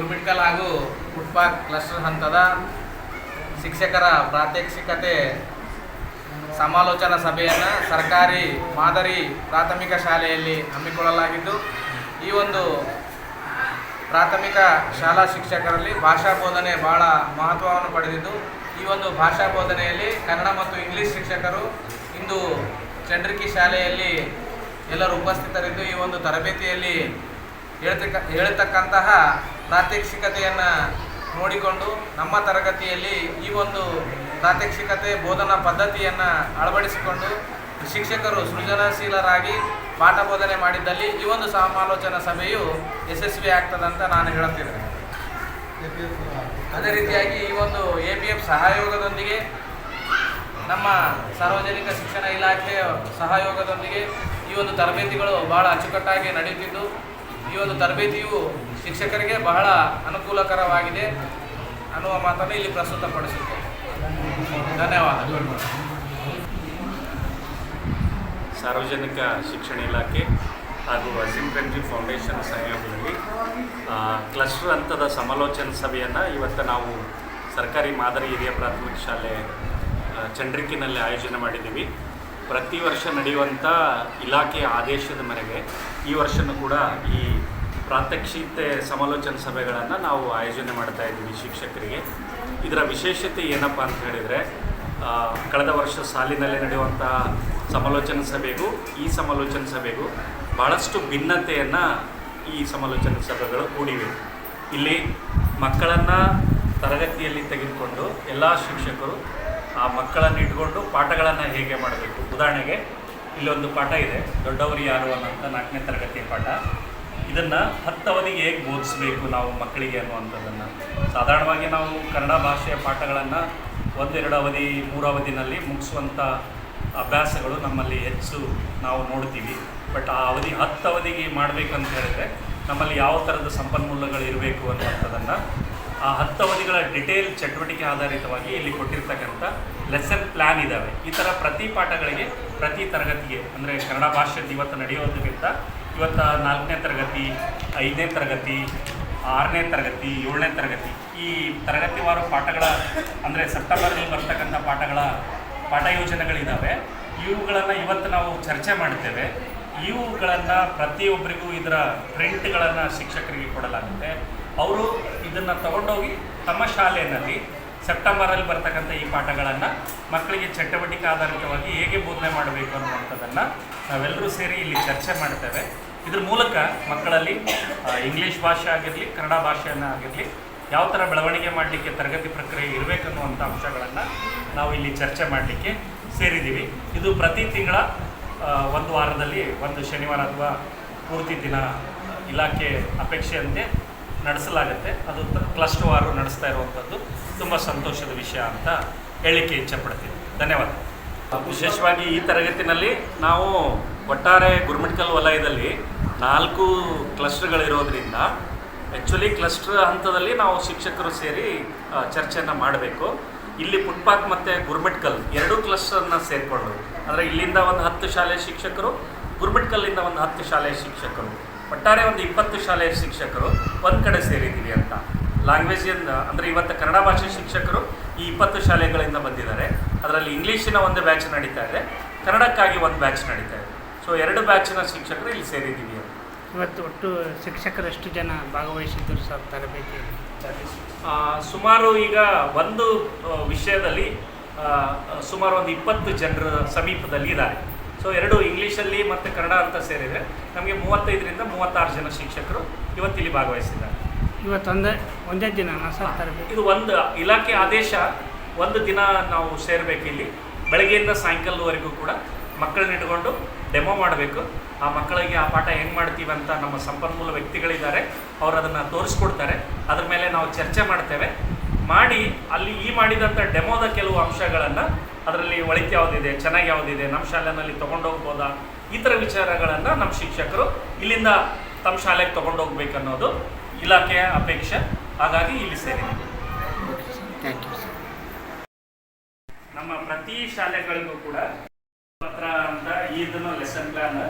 ಗುರುಮಿಟ್ಕಲ್ ಹಾಗೂ ಫುಟ್ಪಾಕ್ ಕ್ಲಸ್ಟರ್ ಹಂತದ ಶಿಕ್ಷಕರ ಪ್ರಾತ್ಯಕ್ಷಿಕತೆ ಸಮಾಲೋಚನಾ ಸಭೆಯನ್ನು ಸರ್ಕಾರಿ ಮಾದರಿ ಪ್ರಾಥಮಿಕ ಶಾಲೆಯಲ್ಲಿ ಹಮ್ಮಿಕೊಳ್ಳಲಾಗಿದ್ದು, ಈ ಒಂದು ಪ್ರಾಥಮಿಕ ಶಾಲಾ ಶಿಕ್ಷಕರಲ್ಲಿ ಭಾಷಾ ಬೋಧನೆ ಬಹಳ ಮಹತ್ವವನ್ನು ಪಡೆದಿದ್ದು, ಈ ಒಂದು ಭಾಷಾ ಬೋಧನೆಯಲ್ಲಿ ಕನ್ನಡ ಮತ್ತು ಇಂಗ್ಲಿಷ್ ಶಿಕ್ಷಕರು ಇಂದು ಚಂಡ್ರಿಕಿ ಶಾಲೆಯಲ್ಲಿ ಎಲ್ಲರೂ ಉಪಸ್ಥಿತರಿದ್ದು, ಈ ಒಂದು ತರಬೇತಿಯಲ್ಲಿ ಹೇಳ್ತಕ್ಕ, ಹೇಳ್ತಕ್ಕಂತಹ ಪ್ರಾತ್ಯಕ್ಷಿಕತೆಯನ್ನು ನೋಡಿಕೊಂಡು ನಮ್ಮ ತರಗತಿಯಲ್ಲಿ ಈ ಒಂದು ಪ್ರಾತ್ಯಕ್ಷಿಕತೆ ಬೋಧನಾ ಪದ್ಧತಿಯನ್ನು ಅಳವಡಿಸಿಕೊಂಡು ಶಿಕ್ಷಕರು ಸೃಜನಶೀಲರಾಗಿ ಪಾಠ ಬೋಧನೆ ಮಾಡಿದ್ದಲ್ಲಿ ಈ ಒಂದು ಸಮಾಲೋಚನಾ ಸಭೆಯು ಯಶಸ್ವಿ ಆಗ್ತದಂತ ನಾನು ಹೇಳುತ್ತೇನೆ. ಅದೇ ರೀತಿಯಾಗಿ ಈ ಒಂದು ಎ ಪಿ ಎಫ್ ಸಹಯೋಗದೊಂದಿಗೆ ನಮ್ಮ ಸಾರ್ವಜನಿಕ ಶಿಕ್ಷಣ ಇಲಾಖೆಯ ಸಹಯೋಗದೊಂದಿಗೆ ಈ ಒಂದು ತರಬೇತಿಗಳು ಬಹಳ ಅಚ್ಚುಕಟ್ಟಾಗಿ ನಡೆಯುತ್ತಿದ್ದು. ಈ ಒಂದು ತರಬೇತಿಯು ಶಿಕ್ಷಕರಿಗೆ ಬಹಳ ಅನುಕೂಲಕರವಾಗಿದೆ ಅನ್ನುವ ಮಾತನ್ನು ಇಲ್ಲಿ ಪ್ರಸ್ತುತಪಡಿಸುತ್ತೇನೆ. ಧನ್ಯವಾದಗಳು ಸಾರ್ವಜನಿಕ ಶಿಕ್ಷಣ ಇಲಾಖೆ ಹಾಗೂ ಪ್ರೆಮ್ಜಿ ಫೌಂಡೇಶನ್ ಸಹಯೋಗದಲ್ಲಿ ಕ್ಲಸ್ಟರ್ ಹಂತದ ಸಮಾಲೋಚನಾ ಸಭೆಯನ್ನು ಇವತ್ತು ನಾವು ಸರ್ಕಾರಿ ಮಾದರಿ ಹಿರಿಯ ಪ್ರಾಥಮಿಕ ಶಾಲೆ ಚಂಡ್ರಿಕಿನಲ್ಲಿ ಆಯೋಜನೆ ಮಾಡಿದ್ದೀವಿ. ಪ್ರತಿ ವರ್ಷ ನಡೆಯುವಂಥ ಇಲಾಖೆಯ ಆದೇಶದ ಮೇರೆಗೆ ಈ ವರ್ಷನೂ ಕೂಡ ಈ ಪ್ರಾತ್ಯಕ್ಷಿತೆ ಸಮಾಲೋಚನಾ ಸಭೆಗಳನ್ನು ನಾವು ಆಯೋಜನೆ ಮಾಡ್ತಾ ಇದ್ದೀವಿ ಶಿಕ್ಷಕರಿಗೆ. ಇದರ ವಿಶೇಷತೆ ಏನಪ್ಪ ಅಂತ ಹೇಳಿದರೆ ಕಳೆದ ವರ್ಷ ಸಾಲಿನಲ್ಲಿ ನಡೆಯುವಂಥ ಸಮಾಲೋಚನಾ ಸಭೆಗೂ ಈ ಸಮಾಲೋಚನಾ ಸಭೆಗೂ ಭಾಳಷ್ಟು ಭಿನ್ನತೆಯನ್ನು ಈ ಸಮಾಲೋಚನಾ ಸಭೆಗಳು ಕೂಡಿವೆ ಇಲ್ಲಿ ಮಕ್ಕಳನ್ನು ತರಗತಿಯಲ್ಲಿ ತೆಗೆದುಕೊಂಡು ಎಲ್ಲ ಶಿಕ್ಷಕರು ಆ ಮಕ್ಕಳನ್ನು ಇಟ್ಕೊಂಡು ಪಾಠಗಳನ್ನು ಹೇಗೆ ಮಾಡಬೇಕು? ಉದಾಹರಣೆಗೆ, ಇಲ್ಲೊಂದು ಪಾಠ ಇದೆ, ದೊಡ್ಡವರು ಯಾರು ಅನ್ನೋಂಥ ನಾಲ್ಕನೇ ತರಗತಿಯ ಪಾಠ. ಇದನ್ನು ಹತ್ತು ಅವಧಿಗೆ ಹೇಗೆ ಬೋಧಿಸಬೇಕು ನಾವು ಮಕ್ಕಳಿಗೆ ಅನ್ನುವಂಥದ್ದನ್ನು. ಸಾಧಾರಣವಾಗಿ ನಾವು ಕನ್ನಡ ಭಾಷೆಯ ಪಾಠಗಳನ್ನು ಒಂದೆರಡು ಅವಧಿ ಮೂರು ಅವಧಿನಲ್ಲಿ ಮುಗಿಸುವಂಥ ಅಭ್ಯಾಸಗಳು ನಮ್ಮಲ್ಲಿ ಹೆಚ್ಚು ನಾವು ನೋಡ್ತೀವಿ. ಬಟ್ ಆ ಅವಧಿ ಹತ್ತು ಅವಧಿಗೆ ಮಾಡಬೇಕಂತ ಹೇಳಿದ್ರೆ ನಮ್ಮಲ್ಲಿ ಯಾವ ಥರದ ಸಂಪನ್ಮೂಲಗಳು ಇರಬೇಕು ಅನ್ನುವಂಥದ್ದನ್ನು ಆ ಹತ್ತು ಅವಧಿಗಳ ಡಿಟೇಲ್ ಚಟುವಟಿಕೆ ಆಧಾರಿತವಾಗಿ ಇಲ್ಲಿ ಕೊಟ್ಟಿರ್ತಕ್ಕಂಥ ಲೆಸನ್ ಪ್ಲ್ಯಾನ್ ಇದ್ದಾವೆ ಈ ಥರ ಪ್ರತಿ ಪಾಠಗಳಿಗೆ ಪ್ರತಿ ತರಗತಿಗೆ, ಅಂದರೆ ಕನ್ನಡ ಭಾಷೆ ಇವತ್ತು ನಡೆಯೋದಕ್ಕಿಂತ ಇವತ್ತು ನಾಲ್ಕನೇ ತರಗತಿ, ಐದನೇ ತರಗತಿ, ಆರನೇ ತರಗತಿ, ಏಳನೇ ತರಗತಿ ಈ ತರಗತಿವಾರು ಪಾಠಗಳ, ಅಂದರೆ ಸೆಪ್ಟೆಂಬರ್ನಲ್ಲಿ ಬರ್ತಕ್ಕಂಥ ಪಾಠಗಳ ಪಾಠ ಯೋಜನೆಗಳಿದ್ದಾವೆ ಇವುಗಳನ್ನು ಇವತ್ತು ನಾವು ಚರ್ಚೆ ಮಾಡ್ತೇವೆ. ಇವುಗಳನ್ನು ಪ್ರತಿಯೊಬ್ಬರಿಗೂ ಇದರ ಪ್ರಿಂಟ್ಗಳನ್ನು ಶಿಕ್ಷಕರಿಗೆ ಕೊಡಲಾಗುತ್ತೆ. ಅವರು ಇದನ್ನು ತಗೊಂಡೋಗಿ ತಮ್ಮ ಶಾಲೆಯಲ್ಲಿ ಸೆಪ್ಟೆಂಬರಲ್ಲಿ ಬರ್ತಕ್ಕಂಥ ಈ ಪಾಠಗಳನ್ನು ಮಕ್ಕಳಿಗೆ ಚಟುವಟಿಕೆ ಆಧಾರಿತವಾಗಿ ಹೇಗೆ ಬೋಧನೆ ಮಾಡಬೇಕು ಅನ್ನುವಂಥದ್ದನ್ನು ನಾವೆಲ್ಲರೂ ಸೇರಿ ಇಲ್ಲಿ ಚರ್ಚೆ ಮಾಡ್ತೇವೆ. ಇದ್ರ ಮೂಲಕ ಮಕ್ಕಳಲ್ಲಿ ಇಂಗ್ಲೀಷ್ ಭಾಷೆ ಆಗಿರಲಿ, ಕನ್ನಡ ಭಾಷೆಯನ್ನು ಆಗಿರಲಿ, ಯಾವ ಥರ ಬೆಳವಣಿಗೆ ಮಾಡಲಿಕ್ಕೆ ತರಗತಿ ಪ್ರಕ್ರಿಯೆ ಇರಬೇಕನ್ನುವಂಥ ಅಂಶಗಳನ್ನು ನಾವು ಇಲ್ಲಿ ಚರ್ಚೆ ಮಾಡಲಿಕ್ಕೆ ಸೇರಿದ್ದೀವಿ. ಇದು ಪ್ರತಿ ತಿಂಗಳ ಒಂದು ವಾರದಲ್ಲಿ, ಒಂದು ಶನಿವಾರ ಅಥವಾ ಪೂರ್ತಿ ದಿನ ಇಲಾಖೆ ಅಪೇಕ್ಷೆಯಂತೆ ನಡೆಸಲಾಗುತ್ತೆ. ಅದು ಕ್ಲಸ್ಟರ್ ವಾರು ನಡೆಸ್ತಾ ಇರುವಂಥದ್ದು ತುಂಬ ಸಂತೋಷದ ವಿಷಯ ಅಂತ ಹೇಳಿಕೆ ಇಚ್ಛಪಡ್ತೀನಿ. ಧನ್ಯವಾದ. ವಿಶೇಷವಾಗಿ ಈ ತರಗತಿನಲ್ಲಿ ನಾವು ಒಟ್ಟಾರೆ ಗುರುಮಿಟ್ಕಲ್ ವಲಯದಲ್ಲಿ ನಾಲ್ಕು ಕ್ಲಸ್ಟರ್ಗಳಿರೋದ್ರಿಂದ ಆ್ಯಕ್ಚುಲಿ ಕ್ಲಸ್ಟರ್ ಹಂತದಲ್ಲಿ ನಾವು ಶಿಕ್ಷಕರು ಸೇರಿ ಚರ್ಚೆಯನ್ನು ಮಾಡಬೇಕು. ಇಲ್ಲಿ ಫುಟ್ಪಾತ್ ಮತ್ತು ಗುರ್ಮಿಟ್ಕಲ್ ಎರಡೂ ಕ್ಲಸ್ಟರ್ನ ಸೇರಿಕೊಂಡು, ಅಂದರೆ ಇಲ್ಲಿಂದ ಒಂದು ಹತ್ತು ಶಾಲೆ ಶಿಕ್ಷಕರು ಗುರ್ಮಿಟ್ಕಲ್ಲಿಂದ ಒಂದು ಹತ್ತು ಶಾಲೆಯ ಶಿಕ್ಷಕರು. ಒಟ್ಟಾರೆ ಒಂದು ಇಪ್ಪತ್ತು ಶಾಲೆಯ ಶಿಕ್ಷಕರು ಒಂದು ಕಡೆ ಸೇರಿದ್ದೀವಿ ಅಂತ. ಲ್ಯಾಂಗ್ವೇಜಿಂದ ಅಂದರೆ ಇವತ್ತು ಕನ್ನಡ ಭಾಷೆ ಶಿಕ್ಷಕರು ಈ ಇಪ್ಪತ್ತು ಶಾಲೆಗಳಿಂದ ಬಂದಿದ್ದಾರೆ. ಅದರಲ್ಲಿ ಇಂಗ್ಲೀಷಿನ ಒಂದು ಬ್ಯಾಚ್ ನಡೀತಾ ಇದೆ ಕನ್ನಡಕ್ಕಾಗಿ ಒಂದು ಬ್ಯಾಚ್ ನಡೀತಾ ಇದೆ. ಸೊ ಎರಡು ಬ್ಯಾಚಿನ ಶಿಕ್ಷಕರು ಇಲ್ಲಿ ಸೇರಿದ್ದೀವಿ ಅಂತ. ಇವತ್ತು ಒಟ್ಟು ಶಿಕ್ಷಕರಷ್ಟು ಜನ ಭಾಗವಹಿಸಿದ್ದರು ಸರ್ ತರಬೇತಿ ಸುಮಾರು ಈಗ ಒಂದು ವಿಷಯದಲ್ಲಿ ಸುಮಾರು ಒಂದು ಇಪ್ಪತ್ತು ಜನರ ಸಮೀಪದಲ್ಲಿ ಇದ್ದಾರೆ. ಸೊ ಎರಡು ಇಂಗ್ಲೀಷಲ್ಲಿ ಮತ್ತು ಕನ್ನಡ ಅಂತ ಸೇರಿದೆ. ನಮಗೆ ಮೂವತ್ತೈದರಿಂದ ಮೂವತ್ತಾರು ಜನ ಶಿಕ್ಷಕರು ಇವತ್ತಿಲ್ಲಿ ಭಾಗವಹಿಸಿದ್ದಾರೆ. ಇವತ್ತೊಂದೇ ಒಂದೇ ದಿನ ಇದು ಒಂದು ಇಲಾಖೆ ಆದೇಶ ಒಂದು ದಿನ ನಾವು ಸೇರಬೇಕು ಇಲ್ಲಿ. ಬೆಳಗ್ಗೆಯಿಂದ ಸಾಯಂಕಾಲದವರೆಗೂ ಕೂಡ ಮಕ್ಕಳನ್ನ ಇಟ್ಕೊಂಡು ಡೆಮೋ ಮಾಡಬೇಕು. ಆ ಮಕ್ಕಳಿಗೆ ಆ ಪಾಠ ಹೆಂಗೆ ಮಾಡ್ತೀವಿ ಅಂತ ನಮ್ಮ ಸಂಪನ್ಮೂಲ ವ್ಯಕ್ತಿಗಳಿದ್ದಾರೆ ಅವರು ಅದನ್ನು ತೋರಿಸ್ಕೊಡ್ತಾರೆ. ಅದ್ರ ಮೇಲೆ ನಾವು ಚರ್ಚೆ ಮಾಡ್ತೇವೆ. ಮಾಡಿ ಅಲ್ಲಿ ಈ ಮಾಡಿದಂಥ ಡೆಮೋದ ಕೆಲವು ಅಂಶಗಳನ್ನು ಅದರಲ್ಲಿ ಒಳಿತು ಯಾವುದಿದೆ ಚೆನ್ನಾಗಿ ಯಾವುದಿದೆ ನಮ್ಮ ಶಾಲೆನಲ್ಲಿ ತೊಗೊಂಡೋಗ್ಬೋದಾ ಈ ಥರ ವಿಚಾರಗಳನ್ನು ನಮ್ಮ ಶಿಕ್ಷಕರು ಇಲ್ಲಿಂದ ತಮ್ಮ ಶಾಲೆಗೆ ತೊಗೊಂಡೋಗ್ಬೇಕನ್ನೋದು ಇಲಾಖೆಯ ಅಪೇಕ್ಷೆ. ಹಾಗಾಗಿ ಇಲ್ಲಿ ಸೇರಿ. ನಮ್ಮ ಪ್ರತಿ ಶಾಲೆಗಳಿಗೂ ಕೂಡ ಪತ್ರ ಅಂತ ಇದನ್ನು ಲೆಸನ್ ಪ್ಲಾನ್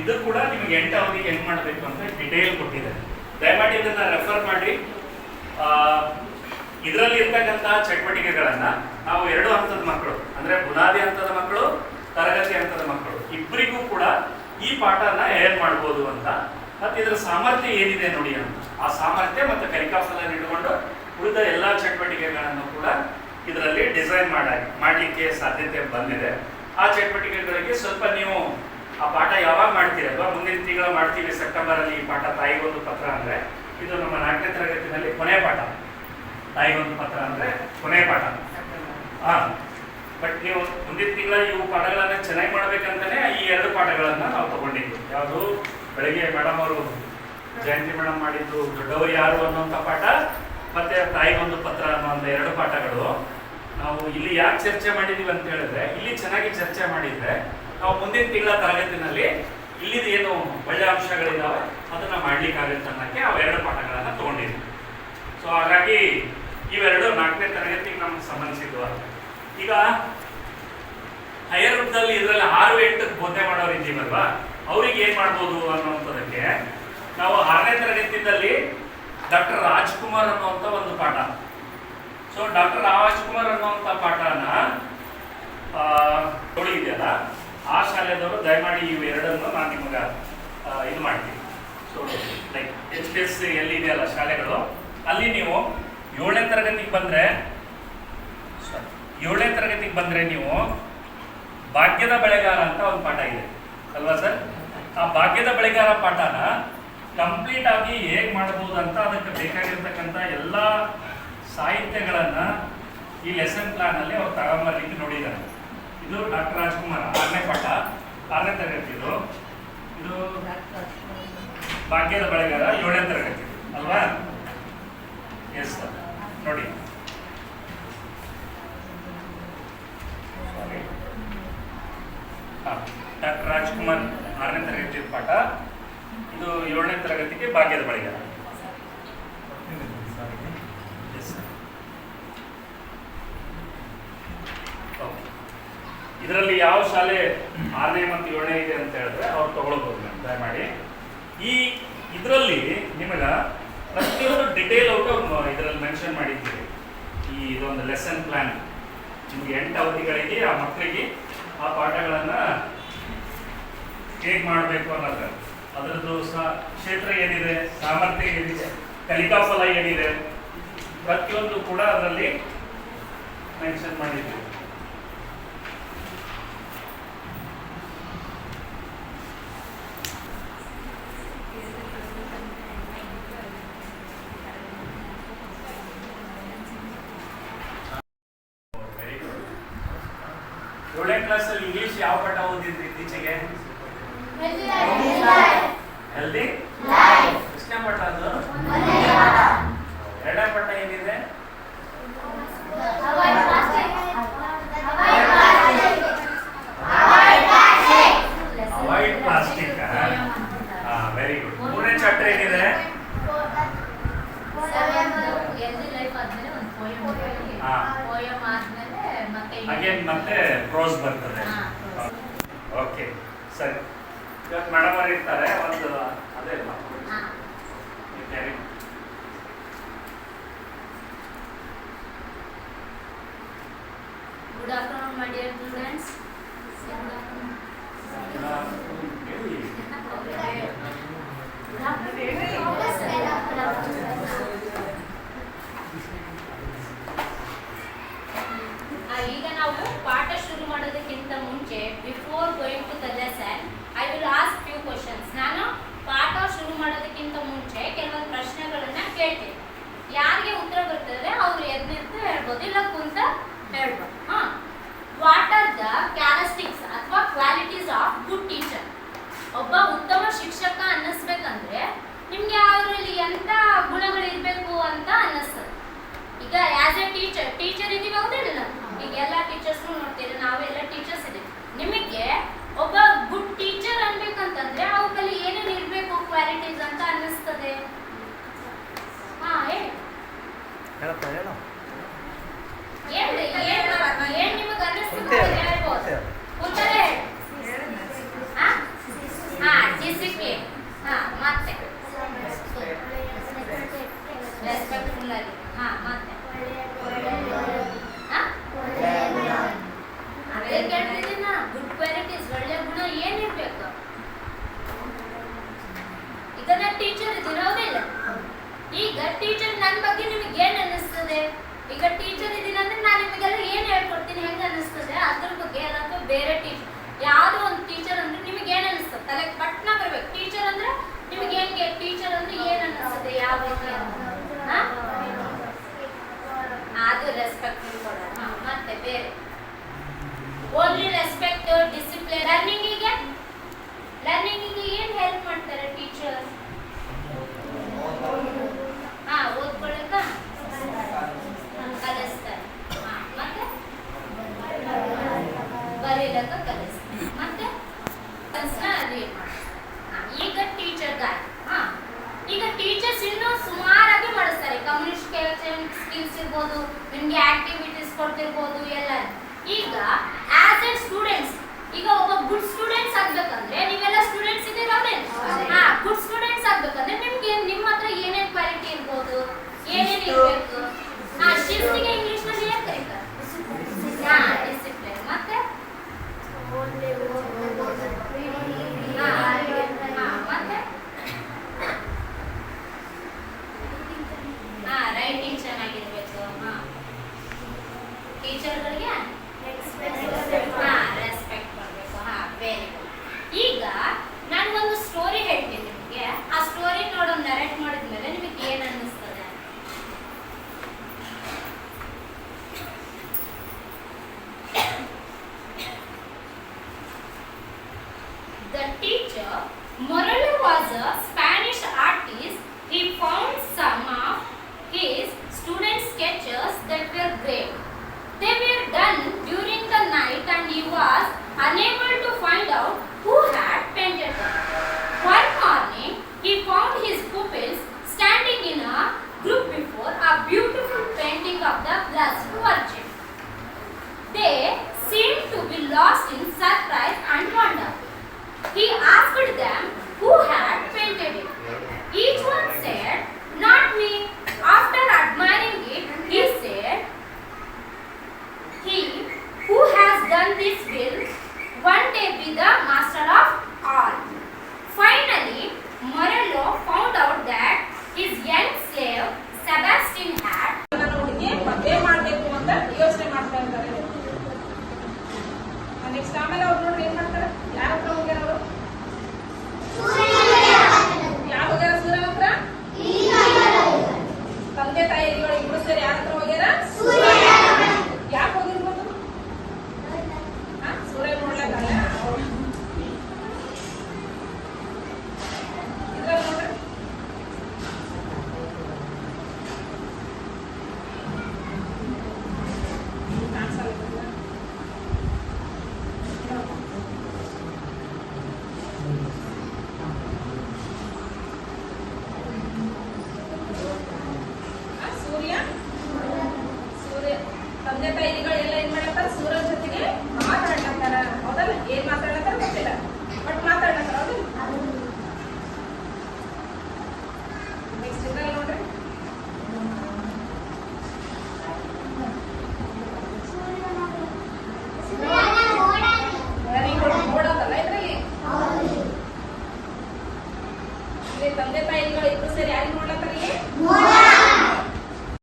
ಇದು ಕೂಡ ನಿಮಗೆ ಎಂಟು ಅವಧಿಗೆ ಹೆಂಗ್ ಮಾಡಬೇಕು ಅಂತ ಡಿಟೇಲ್ ಕೊಟ್ಟಿದೆ. ದಯಮಾಡಿ ಇದನ್ನ ರೆಫರ್ ಮಾಡಿ. ಇದರಲ್ಲಿ ಇರ್ತಕ್ಕಂತಹ ಚಟುವಟಿಕೆಗಳನ್ನ ನಾವು ಎರಡು ಹಂತದ ಮಕ್ಕಳು, ಅಂದ್ರೆ ಬುನಾದಿ ಹಂತದ ಮಕ್ಕಳು, ತರಗತಿ ಹಂತದ ಮಕ್ಕಳು, ಇಬ್ಬರಿಗೂ ಕೂಡ ಈ ಪಾಠನ ಏನ್ ಮಾಡ್ಬೋದು ಅಂತ, ಮತ್ತೆ ಇದರ ಸಾಮರ್ಥ್ಯ ಏನಿದೆ ನೋಡಿ ಅಂತ. ಆ ಸಾಮರ್ಥ್ಯ ಮತ್ತು ಕಲಿಕಾಫಲ ಇಟ್ಕೊಂಡು ಉಳಿದ ಎಲ್ಲಾ ಚಟುವಟಿಕೆಗಳನ್ನು ಕೂಡ ಇದರಲ್ಲಿ ಡಿಸೈನ್ ಮಾಡ, ಮಾಡಲಿಕ್ಕೆ ಸಾಧ್ಯತೆ ಬಂದಿದೆ. ಆ ಚಟುವಟಿಕೆಗಳಿಗೆ ಸ್ವಲ್ಪ ನೀವು ಆ ಪಾಠ ಯಾವಾಗ ಮಾಡ್ತೀರಲ್ವಾ ಮುಂದಿನ ತಿಂಗಳ ಮಾಡ್ತೀವಿ ಸೆಪ್ಟೆಂಬರ್ ಅಲ್ಲಿ ಈ ಪಾಠ ತಾಯಿಗೊಂದು ಪತ್ರ ಅಂದ್ರೆ, ಇದು ನಮ್ಮ ನಾಲ್ಕನೇ ತರಗತಿನಲ್ಲಿ ಕೊನೆ ಪಾಠ. ತಾಯಿಗೊಂದು ಪತ್ರ ಅಂದ್ರೆ ಕೊನೆ ಪಾಠ. ಹಾಂ ಬಟ್ ನೀವು ಮುಂದಿನ ತಿಂಗಳ ಇವು ಪಾಠಗಳನ್ನು ಚೆನ್ನಾಗಿ ಮಾಡ್ಬೇಕಂತಾನೆ ಈ ಎರಡು ಪಾಠಗಳನ್ನು ನಾವು ತಗೊಂಡಿದ್ದು. ಯಾವುದು? ಬೆಳಿಗ್ಗೆ ಮೇಡಮ್ ಅವರು ಜಯಂತಿ ಮೇಡಮ್ ಮಾಡಿದ್ದು ದೊಡ್ಡವರು ಯಾರು ಅನ್ನುವಂಥ ಪಾಠ, ಮತ್ತೆ ತಾಯಿಗೊಂದು ಪತ್ರ ಅನ್ನುವಂಥ ಎರಡು ಪಾಠಗಳು. ನಾವು ಇಲ್ಲಿ ಯಾಕೆ ಚರ್ಚೆ ಮಾಡಿದೀವಿ ಅಂತ ಹೇಳಿದ್ರೆ, ಇಲ್ಲಿ ಚೆನ್ನಾಗಿ ಚರ್ಚೆ ಮಾಡಿದ್ರೆ ನಾವು ಮುಂದಿನ ತಿಂಗಳ ತರಗತಿನಲ್ಲಿ ಇಲ್ಲಿದ ಏನು ಒಳ್ಳೆಯ ಅಂಶಗಳಿದಾವೆ, ಅದನ್ನ ಮಾಡಲಿಕ್ಕಾಗುತ್ತೆ ಅನ್ನಕ್ಕೆ ಅವೆರಡು ಪಾಠಗಳನ್ನು ತಗೊಂಡಿದ್ವಿ. ಸೊ ಹಾಗಾಗಿ ಇವೆರಡು ನಾಲ್ಕನೇ ತರಗತಿಗೆ ನಮ್ಗೆ ಸಂಬಂಧಿಸಿದ್ವು. ಈಗ ಹೈಯರ್ ಗ್ರೂಪ್ದಲ್ಲಿ ಇದರಲ್ಲಿ ಆರು ಎಂಟಕ್ಕೆ ಬೋಧನೆ ಮಾಡೋರು ಇದ್ದೀವಲ್ವಾ? ಅವ್ರಿಗೆ ಏನು ಮಾಡ್ಬೋದು ಅನ್ನುವಂಥದ್ದಕ್ಕೆ ನಾವು ಆರನೇ ತರಗತಿಯಲ್ಲಿ ಡಾಕ್ಟರ್ ರಾಜ್ಕುಮಾರ್ ಅನ್ನುವಂಥ ಒಂದು ಪಾಠ. ಸೊ ಡಾಕ್ಟರ್ ರಾಜ್ಕುಮಾರ್ ಅನ್ನುವಂಥ ಪಾಠನ ಇದೆಯಲ್ಲ? ಆ ಶಾಲೆದವರು ದಯಮಾಡಿ ಇವೆರಡನ್ನು ನಾನು ನಿಮಗೆ ಇದು ಮಾಡ್ತೀನಿ. So like H P S ಎಲ್ಲಿ ಇದೆಯಲ್ಲ ಶಾಲೆಗಳು, ಅಲ್ಲಿ ನೀವು ಏಳನೇ ತರಗತಿಗೆ ಬಂದ್ರೆ ಏಳನೇ ತರಗತಿಗೆ ಬಂದ್ರೆ ನೀವು ಭಾಗ್ಯದ ಬೆಳೆಗಾರ ಅಂತ ಒಂದು ಪಾಠ ಇದೆ. ಅಲ್ವಾ ಸರ್? ಆ ಭಾಗ್ಯದ ಬೆಳೆಗಾರ ಪಾಠನ ಕಂಪ್ಲೀಟ್ ಆಗಿ ಹೇಗ್ ಮಾಡಬಹುದು ಅಂತ ಅದಕ್ಕೆ ಬೇಕಾಗಿರ್ತಕ್ಕಂಥ ಎಲ್ಲ ಸಾಹಿತ್ಯಗಳನ್ನ ಈ ಲೆಸನ್ ಪ್ಲಾನ್ ಅಲ್ಲಿ ಅವ್ರು ತಗೊಂಬರ್ಲಿಕ್ಕೆ ನೋಡಿದ್ದಾರೆ. ಇದು ಡಾಕ್ಟರ್ ರಾಜ್ಕುಮಾರ್ ಆರನೇ ಪಾಠ, ಆರನೇ ತರಗತಿ ಇದು. ಇದು ಭಾಗ್ಯದ ಬೆಳೆಗಾರ ಏಳನೇ ತರಗತಿ. ಅಲ್ವಾ? ಎಸ್ ಸರ್ ನೋಡಿ ಡಾಕ್ಟರ್ ರಾಜ್ಕುಮಾರ್ ಆರನೇ ತರಗತಿ ಪಾಠ. ಇದು ಏಳನೇ ತರಗತಿಗೆ ಭಾಗ್ಯದ ಬಳಿಗ. ಇದರಲ್ಲಿ ಯಾವ ಶಾಲೆ ಆರನೇ ಮತ್ತು ಏಳನೇ ಇದೆ ಅಂತ ಹೇಳಿದ್ರೆ ಅವ್ರು ತಗೊಳ್ಬೋದು ದಯಮಾಡಿ. ಈ, ಇದರಲ್ಲಿ ನಿಮಗ ಪ್ರತಿಯೊಂದು ಡಿಟೇಲ್ ಇದರಲ್ಲಿ ಮೆನ್ಷನ್ ಮಾಡಿದ್ದೀವಿ ಈ ಇದೊಂದು ಲೆಸನ್ ಪ್ಲಾನ್ ನಿಮ್ಗೆ ಎಂಟು ಅವಧಿಗಳಿಗೆ ಆ ಮಕ್ಕಳಿಗೆ ಆ ಪಾಠಗಳನ್ನ ಹೇಗೆ ಮಾಡಬೇಕು ಅನ್ನೋದು. ಅದರದ್ದು ಸಹ ಕ್ಷೇತ್ರ ಏನಿದೆ, ಸಾಮರ್ಥ್ಯ ಏನಿದೆ ಕಲಿಕಾ ಫಲ ಏನಿದೆ, ಪ್ರತಿಯೊಂದು ಕೂಡ ಅದರಲ್ಲಿ ಮೆನ್ಷನ್ ಮಾಡಿದ್ದೀವಿ ವೆರಿ ಗುಡ್ ಏಳನೇ ಕ್ಲಾಸಲ್ಲಿ ಇಂಗ್ಲಿಷ್ ಯಾವ ಪಾಠ ಓದಿದ್ರಿ ಇತ್ತೀಚೆಗೆ ಹೆಲ್ದಿ ಎಷ್ಟನೇ ಈಗ ನಾವು ಪಾಠ ಶುರು ಮಾಡೋದಕ್ಕಿಂತ ಮುಂಚೆ before going to the lesson I will ask few questions ನಾನು ಪಾಠ ಶುರು ಮಾಡೋದಕ್ಕಿಂತ ಮುಂಚೆ ಕೆಲವೊಂದು ಪ್ರಶ್ನೆಗಳನ್ನ ಕೇಳ್ತೀನಿ. ಯಾರಿಗೆ ಉತ್ತರ ಬರ್ತದೆ, ಅವ್ರು ಎದ್ದಿರ್ತಾರೆ ಹೇಳ್ಬೋದು, ಇಲ್ಲ ಹೇಳಪ್ಪ ಹೇಳು. ಗುಡ್ ಕ್ವಾಲಿಟೀಸ್ ಒಳ್ಳೆ ಗುಣ ಈಗ ಟೀಚರ್ ಇರೋದಿಲ್ಲ ಈಗ ಟೀಚರ್ ನನ್ನ ಬಗ್ಗೆ ನಿಮಗೆ ಏನು ಅನಿಸ್ತದೆ ಈಗ ಟೀಚರ್ ಇದೀನಿ ಅಂದ್ರೆ ನಾನು ನಿಮಗೆಲ್ಲ ಏನು ಹೇಳ್ಕೊಡ್ತೀನಿ, ಹೆಂಗೆ ಅನಿಸ್ತದೆ? ಅದ್ರ ಬಗ್ಗೆ ಅದಂತೂ ಬೇರೆ ಟೀಚರ್ ಯಾವುದೋ ಒಂದು ಟೀಚರ್ ಅಂದ್ರೆ ನಿಮಗೆ ಏನ್ ಅನಿಸ್ತದೆ ತಲೆ ಪಟ್ನ ಬರ್ಬೇಕು. ಟೀಚರ್ ಅಂದ್ರೆ ನಿಮಗೆ ಹೆಂಗೆ? ಟೀಚರ್ ಅಂದ್ರೆ ಏನು ಅನಿಸ್ತದೆ ಯಾವ ರೀತಿ ಅದು ರೆಸ್ಪೆಕ್ಟ್ ಮತ್ತೆ ಬೇರೆ. ಓನ್ಲಿ ರೆಸ್ಪೆಕ್ಟ್ ಡಿಸಿಪ್ಲಿನ್ ಲರ್ನಿಂಗಿಗೆ ಲರ್ನಿಂಗಿಗೆ ಏನು ಹೆಲ್ಪ್ ಮಾಡ್ತಾರೆ teachers 嗯 one day be the master of all. Finally, Morello found out that his young slave Sebastian had next ಯಾವ ಹತ್ರ ತಂದೆ ತಾಯಿ ಇಬ್ಬರು ಸೇರಿ ಯಾರ ಹತ್ರ ತಂದೆ ತಾಯಿಗಳೆಲ್ಲ ಏನ್ ಮಾಡಪ್ಪ ಸೂರ್ಯ ಜೊತೆಗೆ ಮಾತಾಡ್ಲತ್ತಾರ. ಹೌದಲ್ಲ? ಏನ್ ಮಾತಾಡ್ಲತ್ತಾರ ಗೊತ್ತಿಲ್ಲ. ಬಟ್ ಮಾತಾಡ್ಲತ್ತಾರ, ಹೌದಲ್ಲ? ನೆಕ್ಸ್ಟ್ ಇದ್ರಲ್ಲಿ